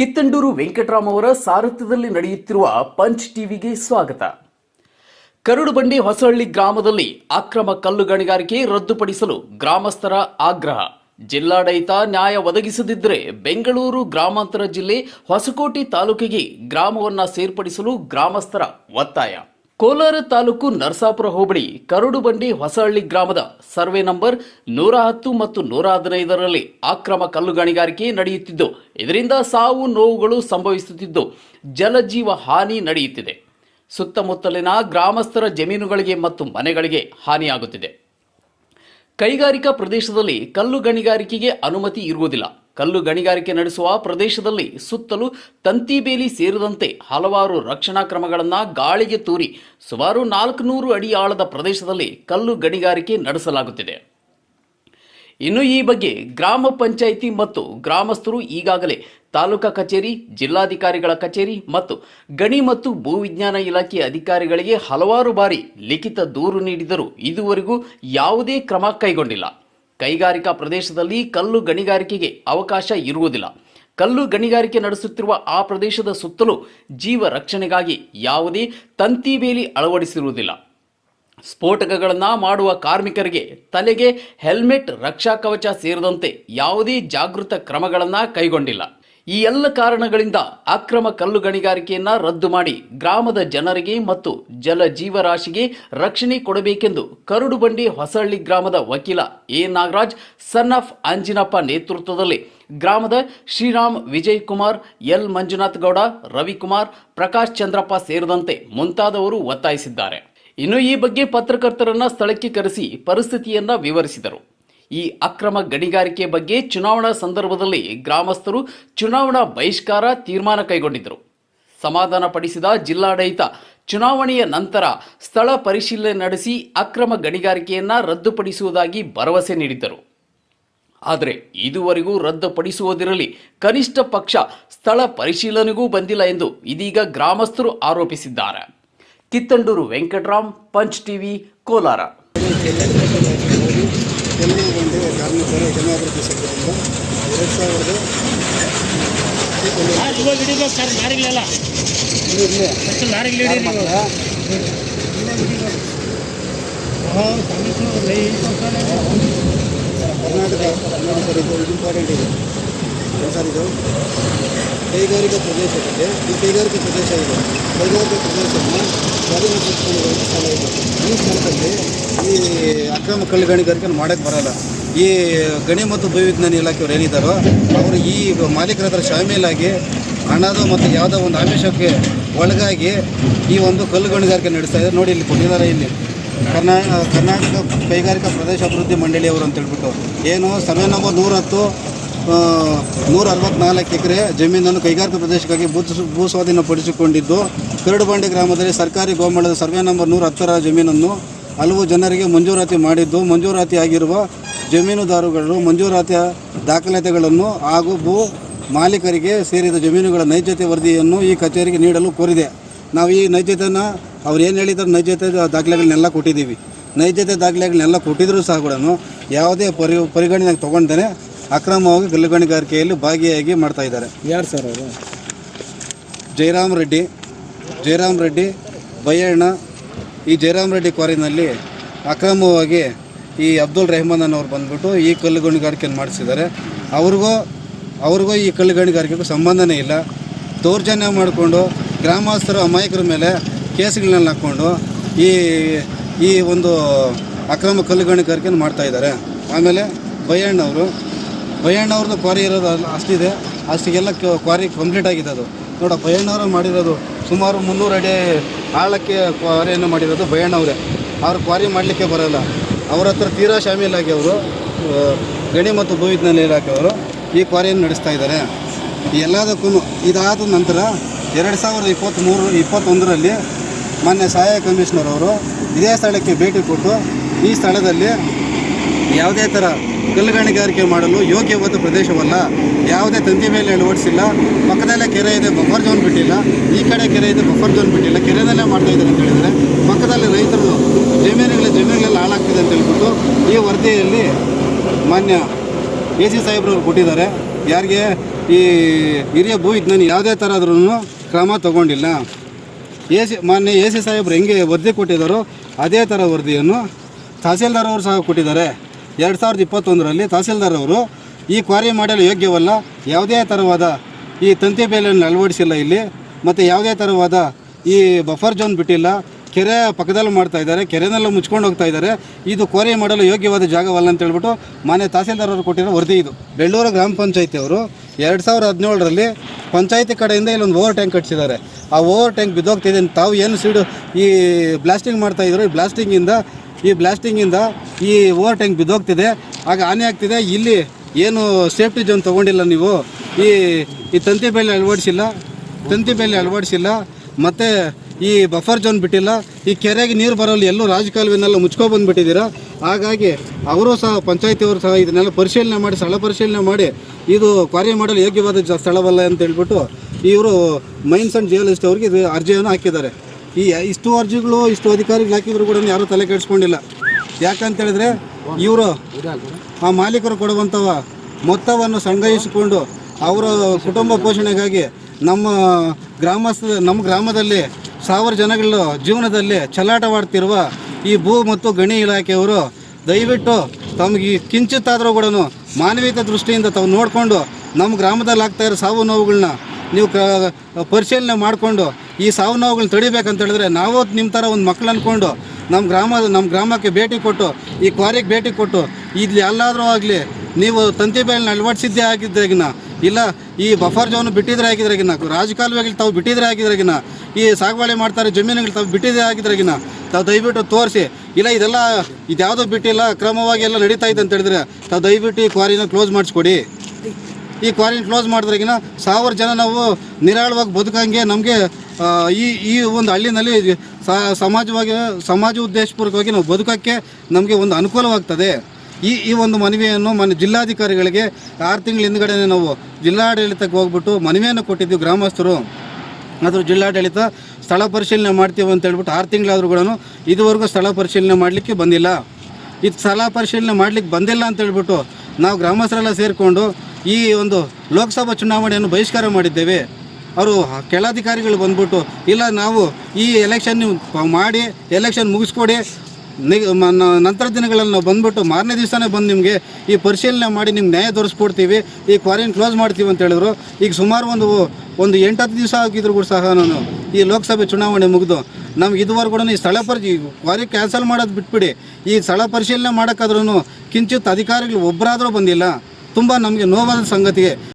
ಕಿತ್ತಂಡೂರು ವೆಂಕಟರಾಮ್ ಅವರ ಸಾರಥ್ಯದಲ್ಲಿ ನಡೆಯುತ್ತಿರುವ ಪಂಚ್ ಟಿವಿಗೆ ಸ್ವಾಗತ. ಕರಡುಬಂಡಿ ಹೊಸಹಳ್ಳಿ ಗ್ರಾಮದಲ್ಲಿ ಅಕ್ರಮ ಕಲ್ಲು ಗಣಿಗಾರಿಕೆ ರದ್ದುಪಡಿಸಲು ಗ್ರಾಮಸ್ಥರ ಆಗ್ರಹ. ಜಿಲ್ಲಾಡಳಿತ ನ್ಯಾಯ ಒದಗಿಸದಿದ್ದರೆ ಬೆಂಗಳೂರು ಗ್ರಾಮಾಂತರ ಜಿಲ್ಲೆ ಹೊಸಕೋಟೆ ತಾಲೂಕಿಗೆ ಗ್ರಾಮವನ್ನು ಸೇರ್ಪಡಿಸಲು ಗ್ರಾಮಸ್ಥರ ಒತ್ತಾಯ. ಕೋಲಾರ ತಾಲೂಕು ನರಸಾಪುರ ಹೋಬಳಿ ಕರಡುಬಂಡಿ ಹೊಸಹಳ್ಳಿ ಗ್ರಾಮದ ಸರ್ವೆ ನಂಬರ್ ನೂರ ಹತ್ತು ಮತ್ತು ನೂರ ಹದಿನೈದರಲ್ಲಿ ಅಕ್ರಮ ಕಲ್ಲು ಗಣಿಗಾರಿಕೆ ನಡೆಯುತ್ತಿದ್ದು, ಇದರಿಂದ ಸಾವು ನೋವುಗಳು ಸಂಭವಿಸುತ್ತಿದ್ದು, ಜಲಜೀವ ಹಾನಿ ನಡೆಯುತ್ತಿದೆ. ಸುತ್ತಮುತ್ತಲಿನ ಗ್ರಾಮಸ್ಥರ ಜಮೀನುಗಳಿಗೆ ಮತ್ತು ಮನೆಗಳಿಗೆ ಹಾನಿಯಾಗುತ್ತಿದೆ. ಕೈಗಾರಿಕಾ ಪ್ರದೇಶದಲ್ಲಿ ಕಲ್ಲು ಗಣಿಗಾರಿಕೆಗೆ ಅನುಮತಿ ಇರುವುದಿಲ್ಲ. ಕಲ್ಲು ಗಣಿಗಾರಿಕೆ ನಡೆಸುವ ಪ್ರದೇಶದಲ್ಲಿ ಸುತ್ತಲೂ ತಂತಿ ಬೇಲಿ ಸೇರಿದಂತೆ ಹಲವಾರು ರಕ್ಷಣಾ ಕ್ರಮಗಳನ್ನು ಗಾಳಿಗೆ ತೂರಿ ಸುಮಾರು ನಾಲ್ಕುನೂರು ಅಡಿ ಆಳದ ಪ್ರದೇಶದಲ್ಲಿ ಕಲ್ಲು ಗಣಿಗಾರಿಕೆ ನಡೆಸಲಾಗುತ್ತಿದೆ. ಇನ್ನು ಈ ಬಗ್ಗೆ ಗ್ರಾಮ ಪಂಚಾಯಿತಿ ಮತ್ತು ಗ್ರಾಮಸ್ಥರು ಈಗಾಗಲೇ ತಾಲೂಕಾ ಕಚೇರಿ, ಜಿಲ್ಲಾಧಿಕಾರಿಗಳ ಕಚೇರಿ ಮತ್ತು ಗಣಿ ಮತ್ತು ಭೂವಿಜ್ಞಾನ ಇಲಾಖೆ ಅಧಿಕಾರಿಗಳಿಗೆ ಹಲವಾರು ಬಾರಿ ಲಿಖಿತ ದೂರು ನೀಡಿದರೂ ಇದುವರೆಗೂ ಯಾವುದೇ ಕ್ರಮ ಕೈಗೊಂಡಿಲ್ಲ. ಕೈಗಾರಿಕಾ ಪ್ರದೇಶದಲ್ಲಿ ಕಲ್ಲು ಗಣಿಗಾರಿಕೆಗೆ ಅವಕಾಶ ಇರುವುದಿಲ್ಲ. ಕಲ್ಲು ಗಣಿಗಾರಿಕೆ ನಡೆಸುತ್ತಿರುವ ಆ ಪ್ರದೇಶದ ಸುತ್ತಲೂ ಜೀವ ರಕ್ಷಣೆಗಾಗಿ ಯಾವುದೇ ತಂತಿ ಬೇಲಿ ಅಳವಡಿಸಿರುವುದಿಲ್ಲ. ಸ್ಫೋಟಕಗಳನ್ನು ಮಾಡುವ ಕಾರ್ಮಿಕರಿಗೆ ತಲೆಗೆ ಹೆಲ್ಮೆಟ್, ರಕ್ಷಾ ಕವಚ ಸೇರಿದಂತೆ ಯಾವುದೇ ಜಾಗೃತ ಕ್ರಮಗಳನ್ನು ಕೈಗೊಂಡಿಲ್ಲ. ಈ ಎಲ್ಲ ಕಾರಣಗಳಿಂದ ಅಕ್ರಮ ಕಲ್ಲು ಗಣಿಗಾರಿಕೆಯನ್ನ ರದ್ದು ಮಾಡಿ ಗ್ರಾಮದ ಜನರಿಗೆ ಮತ್ತು ಜಲ ಜೀವರಾಶಿಗೆ ರಕ್ಷಣೆ ಕೊಡಬೇಕೆಂದು ಕರುಡುಬಂಡಿ ಹೊಸಹಳ್ಳಿ ಗ್ರಾಮದ ವಕೀಲ A Nagaraj, son of Anjinappa ನೇತೃತ್ವದಲ್ಲಿ ಗ್ರಾಮದ ಶ್ರೀರಾಮ್ ವಿಜಯ್ ಕುಮಾರ್ ಎಲ್ ಮಂಜುನಾಥ್ ಗೌಡ, ರವಿಕುಮಾರ್, ಪ್ರಕಾಶ್ ಚಂದ್ರಪ್ಪ ಸೇರಿದಂತೆ ಮುಂತಾದವರು ಒತ್ತಾಯಿಸಿದ್ದಾರೆ. ಇನ್ನು ಈ ಬಗ್ಗೆ ಪತ್ರಕರ್ತರನ್ನ ಸ್ಥಳಕ್ಕೆ ಕರೆಸಿ ಪರಿಸ್ಥಿತಿಯನ್ನ ವಿವರಿಸಿದರು. ಈ ಅಕ್ರಮ ಗಣಿಗಾರಿಕೆ ಬಗ್ಗೆ ಚುನಾವಣಾ ಸಂದರ್ಭದಲ್ಲಿ ಗ್ರಾಮಸ್ಥರು ಚುನಾವಣಾ ಬಹಿಷ್ಕಾರ ತೀರ್ಮಾನ ಕೈಗೊಂಡಿದ್ದರು. ಸಮಾಧಾನ ಪಡಿಸಿದ ಜಿಲ್ಲಾಡಳಿತ ಚುನಾವಣೆಯ ನಂತರ ಸ್ಥಳ ಪರಿಶೀಲನೆ ನಡೆಸಿ ಅಕ್ರಮ ಗಣಿಗಾರಿಕೆಯನ್ನು ರದ್ದುಪಡಿಸುವುದಾಗಿ ಭರವಸೆ ನೀಡಿದ್ದರು. ಆದರೆ ಇದುವರೆಗೂ ರದ್ದುಪಡಿಸುವುದಿರಲಿ, ಕನಿಷ್ಠ ಪಕ್ಷ ಸ್ಥಳ ಪರಿಶೀಲನೆಗೂ ಬಂದಿಲ್ಲ ಎಂದು ಇದೀಗ ಗ್ರಾಮಸ್ಥರು ಆರೋಪಿಸಿದ್ದಾರೆ. Kittanduru Venkataram, Punch TV, Kolar. Kemmangundi ಕಾರ್ಮಿಕರ ಜನಾಭಿವೃದ್ಧಿ ಸಂಘದಿಂದ ಎರಡು ಸಾವಿರದ ಕರ್ನಾಟಕ ಸರ್ ಇದು ಇಂಪಾರ್ಟೆಂಟ್ ಇದೆ ಸರ್ ಕೈಗಾರಿಕಾ ಪ್ರದೇಶದಲ್ಲಿ ಈ ಕೈಗಾರಿಕಾ ಪ್ರದೇಶ ಇದೆ. ಕೈಗಾರಿಕಾ ಪ್ರದೇಶವನ್ನು ಸ್ವಾಧೀನಪಡಿಸಿಕೊಳ್ಳುವಂಥ ಸ್ಥಳ ಇದೆ ಈ ಸ್ಥಳದಲ್ಲಿ ಈ ಅಕ್ರಮ ಕಲ್ಲು ಗಣಿಗಾರಿಕೆ ಮಾಡೋಕ್ಕೆ ಬರಲ್ಲ. ಈ ಗಣಿ ಮತ್ತು ಭೂವಿಜ್ಞಾನಿ ಇಲಾಖೆಯವ್ರು ಏನಿದ್ದಾರೋ ಅವರು ಈ ಮಾಲೀಕರ ಹತ್ರ ಶಾಮೀಲಾಗಿ ಹಣದ ಮತ್ತು ಯಾವುದೋ ಒಂದು ಆಮಿಷಕ್ಕೆ ಒಳಗಾಗಿ ಈ ಒಂದು ಕಲ್ಲು ಗಣಿಗಾರಿಕೆ ನಡೆಸ್ತಾ ಇದ್ದಾರೆ. ನೋಡಿ ಇಲ್ಲಿ ಕೊಟ್ಟಿದ್ದಾರೆ ಇಲ್ಲಿ. ಕರ್ನಾ, ಕರ್ನಾಟಕ ಕೈಗಾರಿಕಾ ಪ್ರದೇಶ ಅಭಿವೃದ್ಧಿ ಮಂಡಳಿಯವರು ಅಂತ ಹೇಳ್ಬಿಟ್ಟು ಏನು, ಸಮಯ ನಂಬರ್ ನೂರ ಹತ್ತು ನೂರ ಅರವತ್ನಾಲ್ಕು ಎಕರೆ ಜಮೀನನ್ನು ಕೈಗಾರಿಕಾ ಪ್ರದೇಶಕ್ಕಾಗಿ ಭೂ ಭೂ ಸ್ವಾಧೀನಪಡಿಸಿಕೊಂಡಿದ್ದು ಕರಡುಬಂಡೆ ಗ್ರಾಮದಲ್ಲಿ ಸರ್ಕಾರಿ ಗೋಮಾಳದ ಸರ್ವೆ ನಂಬರ್ ನೂರ ಹತ್ತರ ಜಮೀನನ್ನು ಹಲವು ಜನರಿಗೆ ಮಂಜೂರಾತಿ ಮಾಡಿದ್ದು, ಮಂಜೂರಾತಿ ಆಗಿರುವ ಜಮೀನುದಾರುಗಳು ಮಂಜೂರಾತಿಯ ದಾಖಲಾತಿಗಳನ್ನು ಹಾಗೂ ಭೂ ಮಾಲೀಕರಿಗೆ ಸೇರಿದ ಜಮೀನುಗಳ ನೈಜತೆ ವರದಿಯನ್ನು ಈ ಕಚೇರಿಗೆ ನೀಡಲು ಕೋರಿದೆ. ನಾವು ಈ ನೈಜತೆಯನ್ನು ಅವ್ರು ಏನು ಹೇಳಿದ್ದಾರೆ ನೈಜತೆ ದಾಖಲೆಗಳನ್ನೆಲ್ಲ ಕೊಟ್ಟಿದ್ದೀವಿ. ನೈಜತೆ ದಾಖಲೆಗಳನ್ನೆಲ್ಲ ಕೊಟ್ಟಿದ್ರೂ ಸಹ ಕೂಡ ಯಾವುದೇ ಪರಿ, ಪರಿಗಣನೆಗೆ ತೊಗೊಂಡೇ ಅಕ್ರಮವಾಗಿ ಗಲ್ಲುಗಣಿಗಾರಿಕೆಯಲ್ಲಿ ಭಾಗಿಯಾಗಿ ಮಾಡ್ತಾ ಇದ್ದಾರೆ. ಯಾರು ಸರ್ ಅವರು? ಜಯರಾಮ್ ರೆಡ್ಡಿ ಜಯರಾಮ್ ರೆಡ್ಡಿ ಬಯ್ಯಣ್ಣ ಈ ಜಯರಾಮ್ ರೆಡ್ಡಿ ಕ್ವಾರಿನಲ್ಲಿ ಅಕ್ರಮವಾಗಿ ಈ ಅಬ್ದುಲ್ ರೆಹಮಾನ್ ಅನ್ನೋರು ಬಂದ್ಬಿಟ್ಟು ಈ ಕಲ್ಲು ಗಣಿಗಾರಿಕೆಯನ್ನು ಮಾಡಿಸಿದ್ದಾರೆ. ಅವ್ರಿಗೂ ಅವ್ರಿಗೂ ಈ ಕಲ್ಲು ಗಣಿಗಾರಿಕೆಗೂ ಸಂಬಂಧನೇ ಇಲ್ಲ. ದೌರ್ಜನ್ಯ ಮಾಡಿಕೊಂಡು ಗ್ರಾಮಸ್ಥರು ಅಮಾಯಕರ ಮೇಲೆ ಕೇಸ್ಗಳನ್ನ ಹಾಕ್ಕೊಂಡು ಈ ಈ ಒಂದು ಅಕ್ರಮ ಕಲ್ಲು ಗಣಿಗಾರಿಕೆಯನ್ನು ಮಾಡ್ತಾ ಇದ್ದಾರೆ. ಆಮೇಲೆ ಬಯ್ಯಣ್ಣವರು ಬಯ್ಯಣ್ಣವ್ರದ್ದು ಕ್ವಾರಿ ಇರೋದು ಅಷ್ಟಿದೆ. ಅಷ್ಟಿಗೆಲ್ಲ ಕ್ವಾರಿ ಕಂಪ್ಲೀಟ್ ಆಗಿದೆ ಅದು. ನೋಡ ಬಯ್ಯಣ್ಣವರು ಮಾಡಿರೋದು ಸುಮಾರು ಮುನ್ನೂರು ಅಡಿ ಆಳಕ್ಕೆ ಕ್ವಾರಿಯನ್ನು ಮಾಡಿರೋದು ಬಯ್ಯಣ್ಣವರೇ ಅವ್ರು ಕ್ವಾರಿ ಮಾಡಲಿಕ್ಕೆ ಬರೋಲ್ಲ. ಅವ್ರ ಹತ್ರ ತೀರಾ ಶಾಮೀಲಾಗಿ ಅವರು ಗಣಿ ಮತ್ತು ಭೂವಿಜ್ಞಾನ ಇಲಾಖೆಯವರು ಈ ಕ್ವಾರಿಯನ್ನು ನಡೆಸ್ತಾ ಇದ್ದಾರೆ. ಎಲ್ಲದಕ್ಕೂ ಇದಾದ ನಂತರ ಎರಡು ಸಾವಿರದ ಇಪ್ಪತ್ತ್ಮೂರು ಇಪ್ಪತ್ತೊಂದರಲ್ಲಿ ಮಾನ್ಯ ಸಹಾಯಕ ಕಮಿಷನರ್ ಅವರು ಇದೇ ಸ್ಥಳಕ್ಕೆ ಭೇಟಿ ಕೊಟ್ಟು ಈ ಸ್ಥಳದಲ್ಲಿ ಯಾವುದೇ ಥರ ಕಲ್ಲುಗಣಿಗಾರಿಕೆ ಮಾಡಲು ಯೋಗ್ಯವಾದ ಪ್ರದೇಶವಲ್ಲ. ಯಾವುದೇ ತಂತಿ ಮೇಲೆ ಅಳವಡಿಸಿಲ್ಲ. ಪಕ್ಕದಲ್ಲೇ ಕೆರೆ ಇದೆ ಬಫರ್ ಜೋನ್ ಬಿಟ್ಟಿಲ್ಲ. ಈ ಕಡೆ ಕೆರೆ ಇದೆ ಬಫರ್ ಝೋನ್ ಬಿಟ್ಟಿಲ್ಲ. ಕೆರೆದಲ್ಲೇ ಮಾಡ್ತಾ ಇದ್ದಾರೆ ಅಂತ ಹೇಳಿದರೆ, ಪಕ್ಕದಲ್ಲಿ ರೈತರು ಜಮೀನುಗಳ ಜಮೀನುಗಳೆಲ್ಲ ಹಾಳಾಗ್ತಿದೆ ಅಂತ ಹೇಳ್ಬಿಟ್ಟು ಈ ವರದಿಯಲ್ಲಿ ಮಾನ್ಯ ಎ ಸಿ ಸಾಹೇಬ್ರವ್ರು ಕೊಟ್ಟಿದ್ದಾರೆ. ಯಾರಿಗೆ ಈ ಹಿರಿಯ ಭೂ ವಿಜ್ಞಾನಿ ಯಾವುದೇ ಥರ ಆದ್ರೂ ಕ್ರಮ ತಗೊಂಡಿಲ್ಲ. ಎ ಸಿ, ಮಾನ್ಯ ಎ ಸಿ ಸಾಹೇಬ್ರು ಹೆಂಗೆ ವರದಿ ಕೊಟ್ಟಿದ್ದಾರೋ ಅದೇ ಥರ ವರದಿಯನ್ನು ತಹಸೀಲ್ದಾರ್ ಅವರು ಸಹ ಕೊಟ್ಟಿದ್ದಾರೆ. ಎರಡು ಸಾವಿರದ ಇಪ್ಪತ್ತೊಂದರಲ್ಲಿ ತಹಸೀಲ್ದಾರ್ ಅವರು ಈ ಕ್ವಾರಿ ಮಾಡಲು ಯೋಗ್ಯವಲ್ಲ? ಯಾವುದೇ ತರವಾದ ಈ ತಂತಿ ಬೇಲಿಯನ್ನು ಅಳವಡಿಸಿಲ್ಲ ಇಲ್ಲಿ. ಮತ್ತು ಯಾವುದೇ ಥರವಾದ ಈ ಬಫರ್ ಜೋನ್ ಬಿಟ್ಟಿಲ್ಲ. ಕೆರೆ ಪಕ್ಕದಲ್ಲಿ ಮಾಡ್ತಾ ಇದ್ದಾರೆ, ಕೆರೆನೆಲ್ಲ ಮುಚ್ಕೊಂಡು ಹೋಗ್ತಾ ಇದ್ದಾರೆ. ಇದು ಕ್ವಾರಿ ಮಾಡಲು ಯೋಗ್ಯವಾದ ಜಾಗವಲ್ಲ ಅಂತ ಹೇಳ್ಬಿಟ್ಟು ಮಾನ್ಯ ತಹಸೀಲ್ದಾರ್ ಅವರು ಕೊಟ್ಟಿರೋ ವರದಿ ಇದು. ಬೆಳ್ಳೂರು ಗ್ರಾಮ ಪಂಚಾಯತಿ ಅವರು ಎರಡು ಸಾವಿರದ ಹದಿನೇಳರಲ್ಲಿ ಪಂಚಾಯತಿ ಕಡೆಯಿಂದ ಇಲ್ಲೊಂದು ಓವರ್ ಟ್ಯಾಂಕ್ ಕಟ್ಟಿಸಿದ್ದಾರೆ. ಆ ಓವರ್ ಟ್ಯಾಂಕ್ ಬಿದ್ದೋಗ್ತಿದೆ ತಾವು ಏನು ಸೀಡು ಈ ಬ್ಲಾಸ್ಟಿಂಗ್ ಮಾಡ್ತಾಯಿದ್ರು ಈ ಬ್ಲಾಸ್ಟಿಂಗಿಂದ ಈ ಬ್ಲಾಸ್ಟಿಂಗಿಂದ ಈ ಓವರ್ ಟ್ಯಾಂಕ್ ಬಿದ್ದೋಗ್ತಿದೆ. ಆಗ ಹಾನಿ ಆಗ್ತಿದೆ. ಇಲ್ಲಿ ಏನು ಸೇಫ್ಟಿ ಜೋನ್ ತೊಗೊಂಡಿಲ್ಲ ನೀವು. ಈ ಈ ತಂತಿ ಬೇಲಿ ಅಳವಡಿಸಿಲ್ಲ. ತಂತಿ ಬೇಲಿ ಅಳವಡಿಸಿಲ್ಲ. ಮತ್ತು ಈ ಬಫರ್ ಜೋನ್ ಬಿಟ್ಟಿಲ್ಲ. ಈ ಕೆರೆಗೆ ನೀರು ಬರೋಲ್ಲ. ಎಲ್ಲೂ ರಾಜಕಾಲುವೆನೆಲ್ಲ ಮುಚ್ಕೊಬಂದ್ಬಿಟ್ಟಿದ್ದೀರಾ ಹಾಗಾಗಿ ಅವರು ಸಹ, ಪಂಚಾಯತಿಯವರು ಸಹ ಇದನ್ನೆಲ್ಲ ಪರಿಶೀಲನೆ ಮಾಡಿ, ಸ್ಥಳ ಪರಿಶೀಲನೆ ಮಾಡಿ ಇದು ಕ್ವಾರಿ ಮಾಡಲು ಯೋಗ್ಯವಾದ ಸ್ಥಳವಲ್ಲ ಅಂತ ಹೇಳ್ಬಿಟ್ಟು ಇವರು ಮೈನ್ಸ್ ಆ್ಯಂಡ್ ಜಿಯೋಲಿಸ್ಟ್ ಅವ್ರಿಗೆ ಇದು ಅರ್ಜಿಯನ್ನು ಹಾಕಿದ್ದಾರೆ. ಈ ಇಷ್ಟು ಅರ್ಜಿಗಳು, ಇಷ್ಟು ಅಧಿಕಾರಿಗಳು ಹಾಕಿದ್ರು ಕೂಡ ಯಾರೂ ತಲೆ ಕೆಡಿಸ್ಕೊಂಡಿಲ್ಲ. ಯಾಕಂತ ಹೇಳಿದ್ರೆ ಇವರು ಆ ಮಾಲೀಕರು ಕೊಡುವಂಥವ ಮೊತ್ತವನ್ನು ಸಂಗ್ರಹಿಸಿಕೊಂಡು ಅವರ ಕುಟುಂಬ ಪೋಷಣೆಗಾಗಿ ನಮ್ಮ ಗ್ರಾಮಸ್ಥ, ನಮ್ಮ ಗ್ರಾಮದಲ್ಲಿ ಸಾವಿರ ಜನಗಳ ಜೀವನದಲ್ಲಿ ಚಲಾಟವಾಡ್ತಿರುವ ಈ ಭೂ ಮತ್ತು ಗಣಿ ಇಲಾಖೆಯವರು ದಯವಿಟ್ಟು ತಮಗೆ ಈ ಕಿಂಚಿತ್ತಾದರೂ ಕೂಡ ಮಾನವೀಯ ದೃಷ್ಟಿಯಿಂದ ತಾವು ನೋಡಿಕೊಂಡು ನಮ್ಮ ಗ್ರಾಮದಲ್ಲಿ ಆಗ್ತಾ ಇರೋ ಸಾವು ನೋವುಗಳನ್ನ ನೀವು ಪರಿಶೀಲನೆ ಮಾಡಿಕೊಂಡು ಈ ಸಾವು ನೋವುಗಳನ್ನ ತಡಿಬೇಕಂತ ಹೇಳಿದ್ರೆ ನಾವು ನಿಮ್ಮ ಥರ ಒಂದು ಮಕ್ಳು ಅಂದ್ಕೊಂಡು ನಮ್ಮ ಗ್ರಾಮ, ನಮ್ಮ ಗ್ರಾಮಕ್ಕೆ ಭೇಟಿ ಕೊಟ್ಟು, ಈ ಕ್ವಾರಿಗೆ ಭೇಟಿ ಕೊಟ್ಟು, ಇಲ್ಲಿ ಎಲ್ಲಾದರೂ ಆಗಲಿ ನೀವು ತಂತಿ ಬೇಲನ್ನ ಅಳವಡಿಸಿದ್ದೇ ಆಗಿದ್ದಾಗಿನ ಇಲ್ಲ ಈ ಬಫರ್ ಜೋನ್ ಬಿಟ್ಟಿದ್ರೆ ಆಗಿದ್ರಾಗಿನ, ರಾಜಕಾಲುವೆಗಳು ತಾವು ಬಿಟ್ಟಿದ್ರೆ ಆಗಿದ್ರಾಗಿನ, ಈ ಸಾಗುವಳಿ ಮಾಡ್ತಾರೆ ಜಮೀನುಗಳು ತಾವು ಬಿಟ್ಟಿದ್ರೆ ಆಗಿದ್ರಾಗಿನ, ತಾವು ದಯವಿಟ್ಟು ತೋರಿಸಿ, ಇಲ್ಲ ಇದೆಲ್ಲ ಇದ್ಯಾವುದೋ ಬಿಟ್ಟಿಲ್ಲ ಕ್ರಮವಾಗಿ ಎಲ್ಲ ನಡೀತಾ ಇದೆ ಅಂತ ಹೇಳಿದ್ರೆ ತಾವು ದಯವಿಟ್ಟು ಈ ಕ್ವಾರಿನ ಕ್ಲೋಸ್ ಮಾಡಿಸ್ಕೊಡಿ. ಈ ಕ್ವಾರಿನ ಕ್ಲೋಸ್ ಮಾಡಿದ್ರಾಗಿನ ಸಾವಿರ ಜನ ನಾವು ನಿರಾಳವಾಗಿ ಬದುಕಂಗೆ ನಮಗೆ ಈ ಈ ಒಂದು ಹಳ್ಳಿನಲ್ಲಿ ಸಮಾಜವಾಗಿ, ಸಮಾಜ ಉದ್ದೇಶಪೂರ್ವಕವಾಗಿ ನಾವು ಬದುಕೋಕ್ಕೆ ನಮಗೆ ಒಂದು ಅನುಕೂಲವಾಗ್ತದೆ. ಈ ಈ ಒಂದು ಮನವಿಯನ್ನು ಮನೆ ಜಿಲ್ಲಾಧಿಕಾರಿಗಳಿಗೆ ಆರು ತಿಂಗಳ ಹಿಂದ್ಗಡೆ ನಾವು ಜಿಲ್ಲಾಡಳಿತಕ್ಕೆ ಹೋಗ್ಬಿಟ್ಟು ಮನವಿಯನ್ನು ಕೊಟ್ಟಿದ್ದೀವಿ ಗ್ರಾಮಸ್ಥರು. ಆದರೂ ಜಿಲ್ಲಾಡಳಿತ ಸ್ಥಳ ಪರಿಶೀಲನೆ ಮಾಡ್ತೀವಿ ಅಂತ ಹೇಳ್ಬಿಟ್ಟು ಆರು ತಿಂಗಳಾದರೂ ಕೂಡ ಇದುವರೆಗೂ ಸ್ಥಳ ಪರಿಶೀಲನೆ ಮಾಡಲಿಕ್ಕೆ ಬಂದಿಲ್ಲ. ಇದು ಸ್ಥಳ ಪರಿಶೀಲನೆ ಮಾಡಲಿಕ್ಕೆ ಬಂದಿಲ್ಲ ಅಂತ ಹೇಳ್ಬಿಟ್ಟು ನಾವು ಗ್ರಾಮಸ್ಥರೆಲ್ಲ ಸೇರಿಕೊಂಡು ಈ ಒಂದು ಲೋಕಸಭಾ ಚುನಾವಣೆಯನ್ನು ಬಹಿಷ್ಕಾರ ಮಾಡಿದ್ದೇವೆ. ಅವರು ಕೆಳಾಧಿಕಾರಿಗಳು ಬಂದ್ಬಿಟ್ಟು, ಇಲ್ಲ ನಾವು ಈ ಎಲೆಕ್ಷನ್ ಮಾಡಿ ಎಲೆಕ್ಷನ್ ಮುಗಿಸ್ಕೊಡಿ ನಂತರ ದಿನಗಳಲ್ಲಿ ನಾವು ಬಂದ್ಬಿಟ್ಟು ಮಾರನೇ ದಿವಸನೇ ಬಂದು ನಿಮಗೆ ಈ ಪರಿಶೀಲನೆ ಮಾಡಿ ನಿಮ್ಗೆ ನ್ಯಾಯ ತೋರಿಸ್ಕೊಡ್ತೀವಿ, ಈ ಕ್ವಾರಂಟೈನ್ ಕ್ಲೋಸ್ ಮಾಡ್ತೀವಿ ಅಂತ ಹೇಳಿದ್ರು. ಈಗ ಸುಮಾರು ಒಂದು ಒಂದು ಎಂಟತ್ತು ದಿವಸ ಆಗಿದ್ರು ಕೂಡ ಸಹ ನಾನು ಈ ಲೋಕಸಭೆ ಚುನಾವಣೆ ಮುಗಿದು. ನಮ್ಗೆ ಇದುವರೆಗೂ ಈ ಸ್ಥಳ ಪರಿ ಕ್ವಾರಿ ಕ್ಯಾನ್ಸಲ್ ಮಾಡೋದು ಬಿಟ್ಬಿಡಿ. ಈ ಸ್ಥಳ ಪರಿಶೀಲನೆ ಮಾಡೋಕ್ಕಾದ್ರೂ ಕಿಂಚಿತ್ ಅಧಿಕಾರಿಗಳು ಒಬ್ಬರಾದರೂ ಬಂದಿಲ್ಲ. ತುಂಬ ನಮಗೆ ನೋವಾದ ಸಂಗತಿಗೆ